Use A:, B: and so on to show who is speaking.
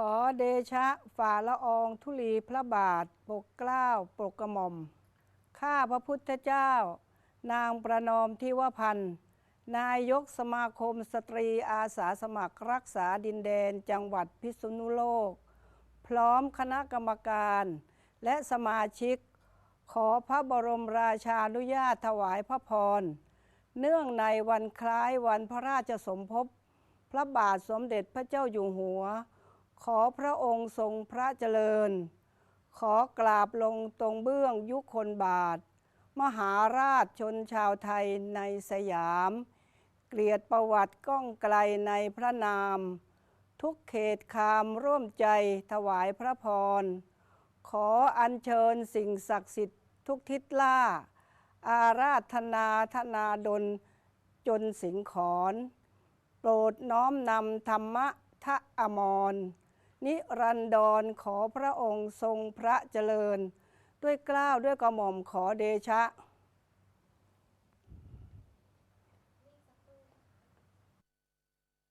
A: ขอเดชะฝ่าละอองธุลีพระบาทปกเกล้าปกกระหม่อม ข้าพระพุทธเจ้า นางประนอมทิวพันธ์นายกสมาคมสตรีอาสาสมัครรักษาดินแดนจังหวัดพิษณุโลก พร้อมคณะกรรมการและสมาชิก ขอพระบรมราชานุญาตถวายพระพร เนื่องในวันคล้ายวันพระราชสมภพ พระบาทสมเด็จพระเจ้าอยู่หัว ขอพระองค์ทรงพระเจริญ ขอกราบลงตรงเบื้องยุคนบาท มหาราชชนชาวไทยในสยาม เกลียดประวัติก้องไกลในพระนาม ทุกเขตคามร่วมใจถวายพระพร ขออัญเชิญสิ่งศักดิ์สิทธิ์ทุกทิศล่า อาราธนาธนาดลจนสิงขอนโปรดน้อมนำธรรมะทะอมร นิรันดรขอพระองค์ทรงพระเจริญ ด้วยกล้าวด้วยกระหม่อมขอเดชะ